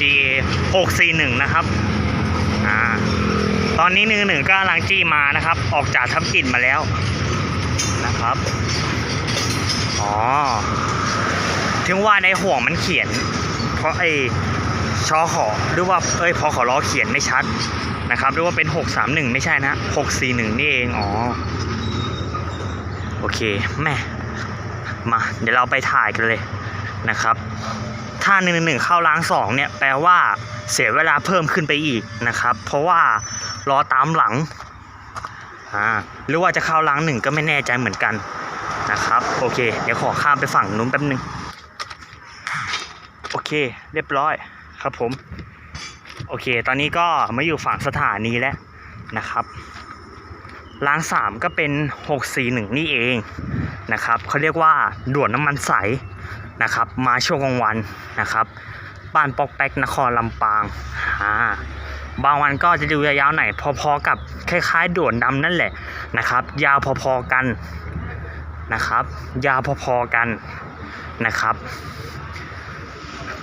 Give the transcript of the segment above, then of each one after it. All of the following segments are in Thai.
GA 641 นะครับอ่าตอนนี้หนึ่งหนึ่งก็กำลังจี้มานะครับ ออกจากทับกินมาแล้วนะครับ อ๋อ ถึงว่าในห่วงมันเขียน เพราะไอ้ชอขอหรือว่าเอ้ยพอขอรอเขียนไม่ชัดนะครับหรือว่าเป็น 631 ไม่ใช่นะ 641 นี่เอง อ๋อ โอเค แม่ มา เดี๋ยวเราไปถ่ายกันเลยนะครับ ถ้า1นึเข้าล้างสองเนี่ยแปลว่าเสียเวลาเพิ่มขึ้นไปอีกนะครับ เพราะว่ารอตามหลังหรือว่าจะเข้าล้างหนึ่งก็ไม่แน่ใจเหมือนกันนะครับโอเค เดี๋ยวขอข้ามไปฝั่งนู้นแป๊บนึงโอเค เรียบร้อยครับผม โอเค ตอนนี้ก็มาอยู่ฝั่งสถานีแล้วนะครับล้างสามก็เป็น 641 นี่เองนะครับเขาเรียกว่าด่วนน้ำมันใส นะครับ มาช่วงกลางวันนะครับ บ้านปอกแป๊กนครลำปางอ่าบางวันก็จะดูยาวๆหน่อยพอๆกับคล้ายๆด่วนดำนั่นแหละนะครับ ยาวพอๆกันนะครับ ยาวพอๆกันนะครับ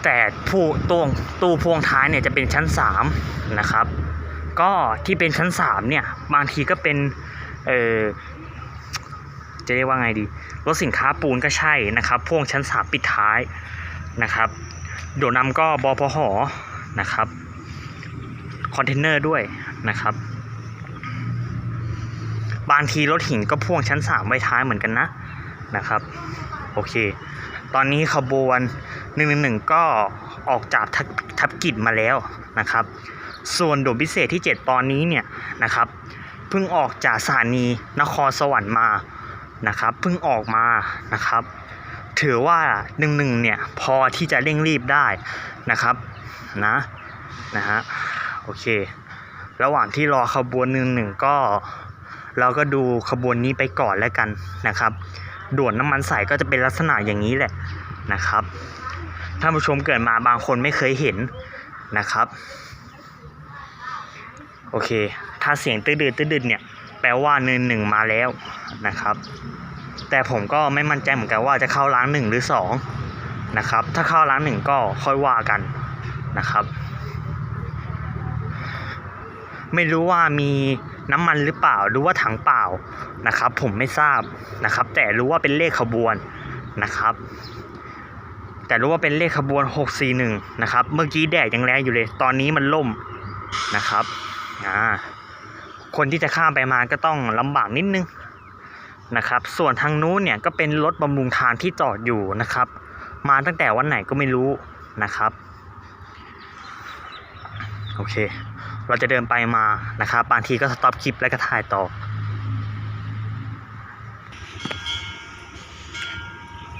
แต่ผู้ตู้ตู้พวงท้ายเนี่ยจะเป็นชั้น 3 นะครับ ก็ที่เป็นชั้น 3 เนี่ย บางทีก็เป็นเออ จะเรียกว่าไงดี รถสินค้าปูนก็ใช่นะครับ พ่วงชั้น3ปิดท้ายนะครับ โดดนำก็บพหอนะครับ คอนเทนเนอร์ด้วยนะครับ บางทีรถหินก็พ่วงชั้น3ไว้ท้ายเหมือนกันนะนะครับ โอเค ตอนนี้ขบวน111ก็ออกจากทับกิจมาแล้วนะครับ ส่วนโด่วนพิเศษที่ 7 ตอนนี้เนี่ยนะครับเพิ่งออกจากสถานีนครสวรรค์มา นะครับเพิ่งออกมานะครับ ถือว่า11เนี่ยพอที่จะเร่งรีบได้นะครับนะนะฮะโอเค ระหว่างที่รอขบวน11ก็ เราก็ดูขบวนนี้ไปก่อนแล้วกันนะครับ ด่วนน้ำมันใสก็จะเป็นลักษณะอย่างนี้แหละนะครับท่านผู้ชมเกิดมาบางคนไม่เคยเห็นนะครับ โอเค ถ้าเสียงตื้อดืดตื้อดืดเนี่ย ปลว่าเนินหนึ่งมาแล้วนะครับ แต่ผมก็ไม่มั่นใจเหมือนกันว่าจะเข้าล้างหนึ่งหรือสองนะครับ ถ้าเข้าล้างหนึ่งก็ค่อยว่ากันนะครับ ไม่รู้ว่ามีน้ำมันหรือเปล่าหรือว่าถังเปล่านะครับ ผมไม่ทราบนะครับ แต่รู้ว่าเป็นเลขขบวนนะครับ แต่รู้ว่าเป็นเลขขบวน 641 นะครับ เมื่อกี้แดดยังแรงอยู่เลย ตอนนี้มันล่มนะครับอ่า คนที่จะข้ามไปมาก็ต้องลำบากนิดนึงนะครับ ส่วนทางนู้นเนี่ยก็เป็นรถบำรุงทางที่จอดอยู่นะครับ มาตั้งแต่วันไหนก็ไม่รู้นะครับ โอเค เราจะเดินไปมานะครับบางทีก็สต็อปคลิปแล้วก็ถ่ายต่อ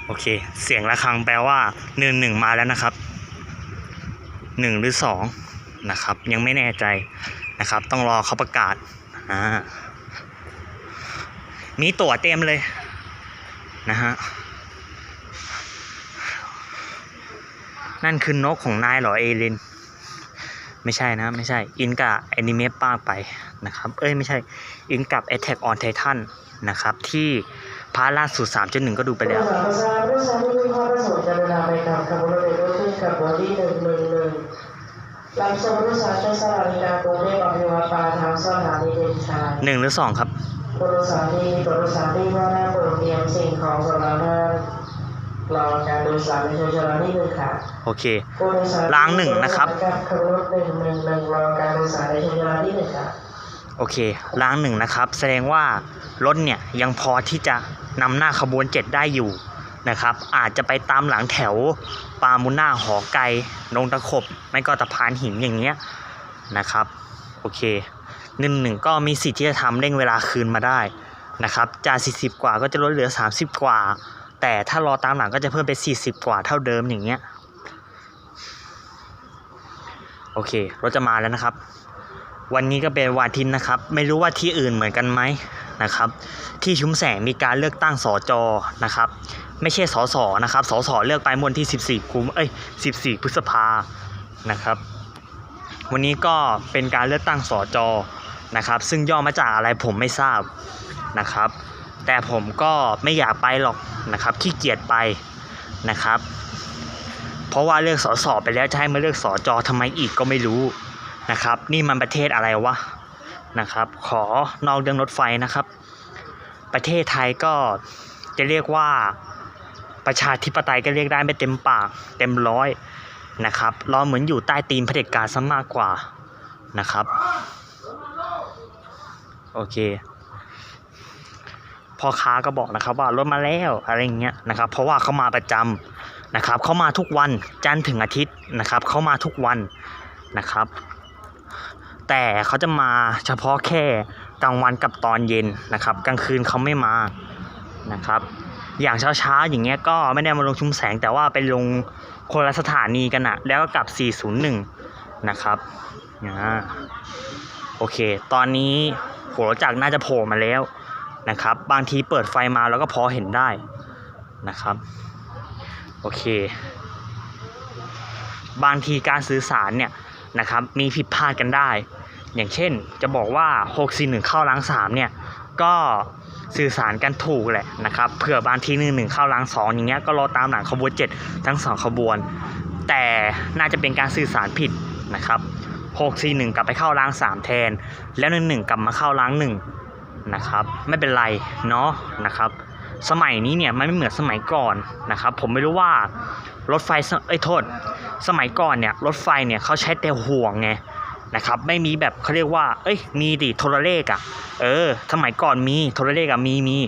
โอเค เสียงะระฆังแปลว่าหนึ่งหนึ่งมาแล้วนะครับหนึ่งหรือสองนะครับ ยังไม่แน่ใจนะครับ ต้องรอเขาประกาศ อ่ามีตั๋วเต็มเลยนะฮะ นั่นคือนกของนายเหรอเอเลนไม่ใช่นะ ไม่ใช่ อินกับแอนิเมะป้าไปนะครับ เอ้ยไม่ใช่ อินกับ Attack on Titan นะครับ ที่พาร์ทล่าสุด 3.1 ก็ดูไปแล้วผู้โดยสารผู้โดยสารที่มีความประสงค์จะเดินทางไปกับขบวนรถเมล์รถขึ้นขบวนที่หนึ่งหนึ่งหนึ่งลำส่งผู้สาจากสถานีกลางกรุงเทพ สถานีเด่นชัยหนึ่งหรือสองครับผู้โดยสารที่มีตัวโดยสารที่ว่าหน้าโปรดเตรียมสิ่งของสำหรับท่านรอการโดยสารในชนที่หนึ่งค่ะโอเคผู้โดยสารล้างหนึ่งนะครับกับขบวนรถหนึ่งหนึ่งหนึ่งรอการโดยสารในชนที่หนึ่งค่ะโอเคล้างหนึ่งนะครับ แสดงว่ารถเนี่ยยังพอที่จะนำหน้าขบวน7ได้อยู่นะครับ อาจจะไปตามหลังแถวปามุน่าหอไกลงตะขบ ไม่ก็ตะพานหินอย่างเงี้ยนะครับ โอเค หนึ่งหนึ่งก็มีสิทธิ์ที่จะทำเร่งเวลาคืนมาได้นะครับจาก40 กว่าก็จะลดเหลือ 30 กว่า แต่ถ้ารอตามหลังก็จะเพิ่มเป็น40 กว่าเท่าเดิมอย่างเงี้ยโอเครถจะมาแล้วนะครับ วันนี้ก็เป็นวันทิตย์นะครับ ไม่รู้ว่าที่อื่นเหมือนกันไหมนะครับ ที่ชุมแสงมีการเลือกตั้งสจอนะครับ ไม่ใช่สสนะครับสสเลือกไปมื่อวันที่ 14กุมเอ้ย14 พฤษภานะครับ วันนี้ก็เป็นการเลือกตั้งสจอ นะครับ ซึ่งย่อมาจากอะไรผมไม่ทราบนะครับ แต่ผมก็ไม่อยากไปหรอกนะครับขี้เกียจไปนะครับ เพราะว่าเลือกสอสอไปแล้วจะให้มาเลือกสจอทำไมอีกก็ไม่รู้นะครับ นี่มันประเทศอะไรวะนะครับ ขอนอกเรื่องรถไฟนะครับ ประเทศไทยก็จะเรียกว่าประชาธิปไตยก็เรียกได้ไม่เต็มปากเต็มร้อยนะครับเราเหมือนอยู่ใต้ตีนเผด็จการซะมากกว่านะครับ โอเคพ่อค้าก็บอกนะครับว่ารถมาแล้วอะไรเงี้ยนะครับ เพราะว่าเขามาประจำนะครับเขามาทุกวันจันทร์ถึงอาทิตย์นะครับเขามาทุกวันนะครับ แต่เขาจะมาเฉพาะแค่กลางวันกับตอนเย็นนะครับ กลางคืนเขาไม่มานะครับ อย่างเช้าๆอย่างเงี้ยก็ไม่ได้มาลงชุมแสง แต่ว่าไปลงคนละสถานีกันอะแล้วก็กลับ 401 นะครับอ่า โอเค ตอนนี้หัวจักรน่าจะโผล่มาแล้วนะครับ บางทีเปิดไฟมาแล้วก็พอเห็นได้นะครับ โอเค บางทีการสื่อสารเนี่ยนะครับมีผิดพลาดกันได้ อย่างเช่นจะบอกว่า641เข้าล้าง3เนี่ยก็สื่อสารกันถูกแหละนะครับเผื่อบางทีหนึ่งหนึ่งเข้าล้าง2อย่างเงี้ยก็รอตามหลังขบวน 7 ทั้ง 2 ขบวน แต่น่าจะเป็นการสื่อสารผิดนะครับ 641 กลับไปเข้าล้าง 3 แทน แล้ว 11 กลับมาเข้าล้าง 1 นะครับ ไม่เป็นไรเนาะนะครับ สมัยนี้เนี่ยมันไม่เหมือนสมัยก่อนนะครับ ผมไม่รู้ว่ารถไฟเอ้ยโทษ สมัยก่อนเนี่ยรถไฟเนี่ยเขาใช้แต่ห่วงไงนะครับไม่มีแบบเขาเรียกว่า เอ้ยมีดิโทรเลขอะ่ะเออ สมัยก่อนมีโทรเลขอะมีมี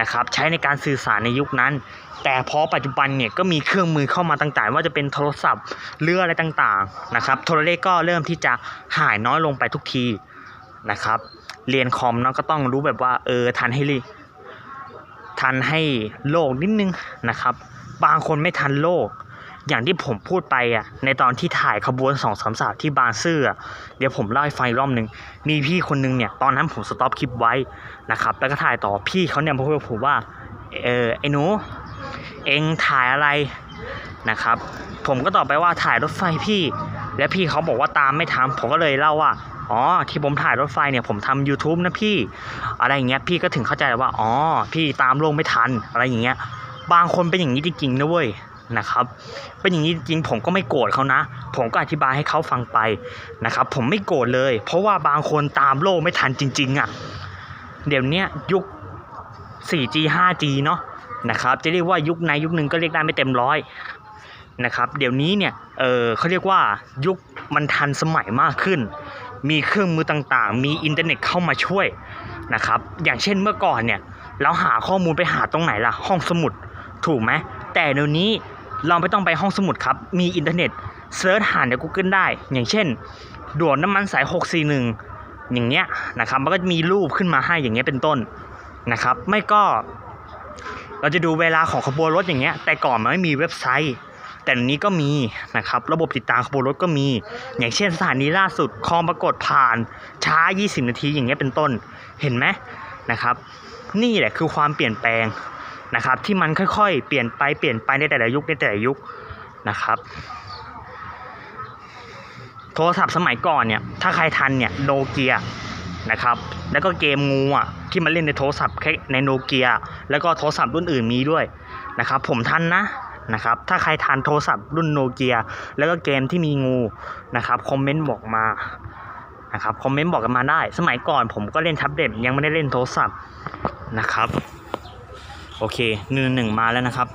นะครับใช้ในการสื่อสารในยุคนั้น แต่พอปัจจุบันเนี่ยก็มีเครื่องมือเข้ามาต่างๆ ว่าจะเป็นโทรศัพท์เรืออะไรต่างๆนะครับโทรเลขก็เริ่มที่จะหายน้อยลงไปทุกทีนะครับ เรียนคอมเนาะก็ต้องรู้แบบว่าเออทันให้รีทันให้โลกนิดนึงนะครับ บางคนไม่ทันโลก อย่างที่ผมพูดไปอะในตอนที่ถ่ายขบวนสองสามสามที่บางซื่อเดี๋ยวผมเล่าให้ฟังอีกรอบหนึ่งมีพี่คนนึงเนี่ยตอนนั้นผมสต็อปคลิปไว้นะครับแล้วก็ถ่ายต่อพี่เขาเนี่ยมาพูดกับผมว่าเออไอ้หนู เองถ่ายอะไรนะครับ ผมก็ตอบไปว่าถ่ายรถไฟพี่ และพี่เขาบอกว่าตามไม่ทันผมก็เลยเล่าว่าอ๋อที่ผมถ่ายรถไฟเนี่ยผมทำ YouTube นะพี่ อะไรอย่างเงี้ยพี่ก็ถึงเข้าใจว่าอ๋อพี่ตามลงไม่ทันอะไรอย่างเงี้ยบางคนเป็นอย่างนี้จริงๆนะเว้ยนะครับ เป็นอย่างนี้จริงผมก็ไม่โกรธเขานะ ผมก็อธิบายให้เขาฟังไปนะครับ ผมไม่โกรธเลย เพราะว่าบางคนตามโลกไม่ทันจริง ๆอะ่ะเดี๋ยวนี้ยยุค 4G 5G เนาะ นะครับจะเรียกว่ายุคในยุคหนึ่งก็เรียกได้ไม่เต็มร้อยนะครับเดี๋ยวนี้เนี่ยเออเขาเรียกว่ายุคมันทันสมัยมากขึ้น มีเครื่องมือต่างๆ มีอินเทอร์เน็ตเข้ามาช่วยนะครับอย่างเช่นเมื่อก่อนเนี่ยเราหาข้อมูลไปหาตรงไหนล่ะห้องสมุดถูกไหมแต่เดี๋ยวนี้เราไม่ต้องไปห้องสมุดครับ มีอินเทอร์เน็ตเซิร์ชหาใน Google ได้ อย่างเช่น ด่วนน้ำมันสาย 641 อย่างเงี้ยนะครับมันก็มีรูปขึ้นมาให้อย่างเงี้ยเป็นต้นนะครับ ไม่ก็ เราจะดูเวลาของขบวนรถอย่างเงี้ย แต่ก่อนมันไม่มีเว็บไซต์ แต่นี้ก็มีนะครับ ระบบติดตามขบวนรถก็มี อย่างเช่นสถานีล่าสุดคลองปรากฏผ่านช้า 20 นาทีอย่างเงี้ยเป็นต้น เห็นไหมนะครับ นี่แหละคือความเปลี่ยนแปลงนะครับ ที่มันค่อยๆ เปลี่ยนไปเปลี่ยนไปในแต่ละยุคในแต่ละยุคนะครับ โทรศัพท์สมัยก่อนเนี่ย ถ้าใครทันเนี่ยโนเกีย นะครับ แล้วก็เกมงูอะที่มันเล่นในโทรศัพท์แค่ในโนเกียแล้วก็โทรศัพท์รุ่นอื่นมีด้วยนะครับ ผมทันนะนะครับถ้าใครทันโทรศัพท์รุ่นโนเกียแล้วก็เกมที่มีงูนะครับคอมเมนต์บอกมานะครับคอมเมนต์บอกกันมาได้ สมัยก่อนผมก็เล่นแท็บเล็ตยังไม่ได้เล่นโทรศัพท์นะครับโอเคหนึ่งหนึ่งมาแล้วนะครับ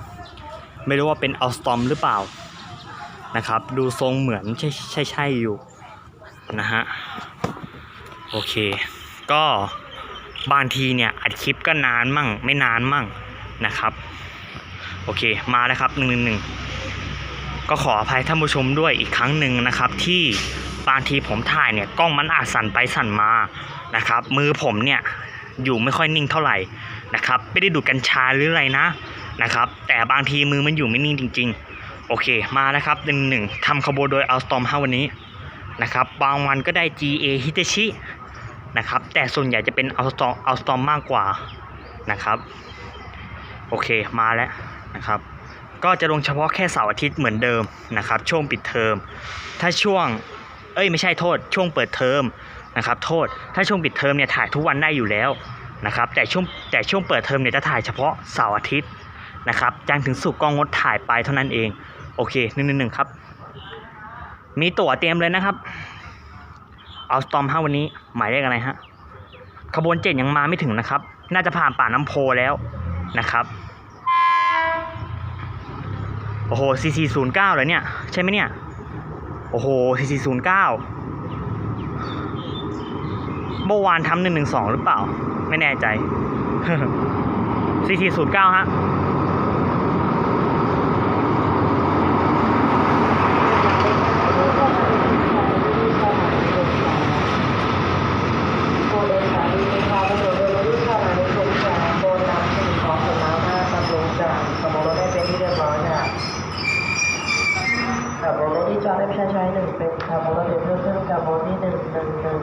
ไม่รู้ว่าเป็นอัลสตอมหรือเปล่านะครับ ดูทรงเหมือนใช่ใช่ใช่อยู่นะฮะ โอเค ก็บางทีเนี่ยอัดคลิปก็นานมั่ง ไม่นานมั่งนะครับ โอเคมาแล้วครับหนึ่งหนึ่งหนึ่งก็ขออภัยท่านผู้ชมด้วยอีกครั้งหนึ่งนะครับ ที่บางทีผมถ่ายเนี่ยกล้องมันอาจสั่นไปสั่นมานะครับ มือผมเนี่ยอยู่ไม่ค่อยนิ่งเท่าไหร่นะครับ ไม่ได้ดูดกัญชาหรืออะไรนะนะครับ แต่บางทีมือมันอยู่ไม่นิ่งจริง ๆ โอเคมาแล้วครับหนึ่งหนึ่งทำขบวนโดยอัลสตอมห้าวันนี้นะครับบางวันก็ได้ GA ฮิเตชิ นะครับ แต่ส่วนใหญ่จะเป็นอัลสตอมอัลสตอมมากกว่านะครับ โอเคมาแล้วนะครับ ก็จะลงเฉพาะแค่เสาร์อาทิตย์เหมือนเดิมนะครับ ช่วงปิดเทอม ถ้าช่วง เอ้ยไม่ใช่โทษ ช่วงเปิดเทอมนะครับ โทษ ถ้าช่วงปิดเทอมเนี่ยถ่ายทุกวันได้อยู่แล้วนะครับ แต่ช่วงแต่ช่วงเปิดเทอมเนี่ยจะถ่ายเฉพาะเสาร์อาทิตย์นะครับจันถึงศุกก็งดถ่ายไปเท่านั้นเอง โอเคหนึ่งหนึ่งหนึ่งครับ มีตั๋วเตรียมเลยนะครับ เอาสตอมห้าวันนี้หมายเลขอะไรฮะขบวนเจ็ดยังมาไม่ถึงนะครับ น่าจะผ่านป่าน้ำโพแล้วนะครับโอ้โห 4409เลยเนี่ย ใช่ไหมเนี่ย โอ้โห 4409 เมื่อวานทำหนึ่งหนึ่งสองหรือเปล่า ไม่แน่ใจ 4409 ฮะ ผู้โดยสารที่มีความประสงค์โดยรู้ข่าวในชมแสงโบนนำสิ่งของของน้ำหน้าขับลงจากขบวนรถได้เป็นที่เรียบร้อยค่ะขับรถที่จอดได้ประชาชนห นึ่งเป็นขับรถเดินเพิ่มขึ้นขับรถที่หนึ่งหนึ่งหนึ่ง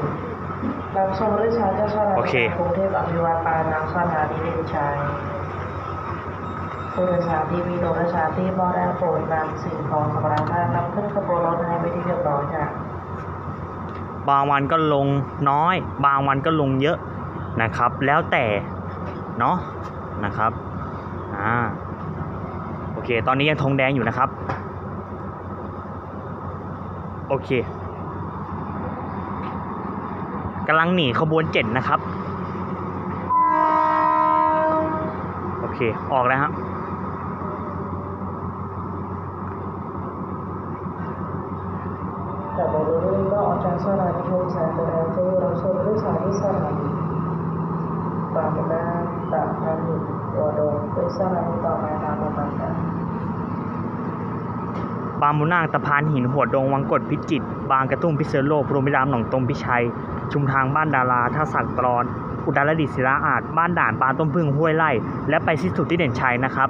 นำส่งผู้โดยสารเจ้าชายโอเค กรุงเทพอภิวัตปานังสถานีเด่นชัยผู้โดยสารที่มีโดยสารที่บ่ได้โปรดนำสิ่งของสำหรับท่านนำขึ้นขบวนรถให้เป็นที่เรียบร้อยค่ะบางวันก็ลงน้อย บางวันก็ลงเยอะนะครับ แล้วแต่เนาะนะครับอ่าโอเค ตอนนี้ยังธงแดงอยู่นะครับ โอเคกำลังหนีขบวนเจ็ดนะครับ โอเค ออกแล้วฮะแต่บริเวณก็ออกจากสถานีชมแสงแดงจะอยู่รับชมด้วยสายที่สถานีบางนาตากพันหินตัวดงด้วยสถานีต่อมาตามลำดับค่ะ บางมุนางตะพานหินหัวดงวังกดพิจิตรบางกระตุ้มพิเศษโลกพรหมิรามหนองตมพิชัย ชุมทางบ้านดาราท่าสักตรอน อุตรดิตศิลาอาจบ้านด่านปานต้นพึ่งห้วยไร่ และไปสิ้นสุดที่เด่นชัยนะครับ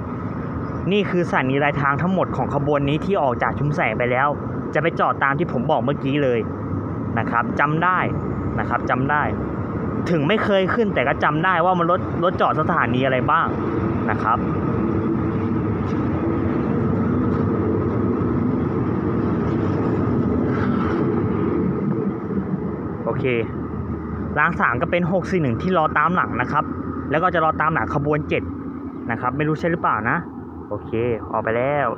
นี่คือสถานีรายทางทั้งหมดของขบวนนี้ที่ออกจากชุมแสงไปแล้ว จะไปจอดตามที่ผมบอกเมื่อกี้เลยนะครับจำได้นะครับจำได้ ถึงไม่เคยขึ้นแต่ก็จำได้ว่ามันรถรถจอดสถานีอะไรบ้างนะครับ เครางสามก็เป็น641ที่รอตามหลังนะครับ แล้วก็จะรอตามหลังขบวน7นะครับ ไม่รู้ใช่หรือเปล่านะ โอเค ออกไปแล้ว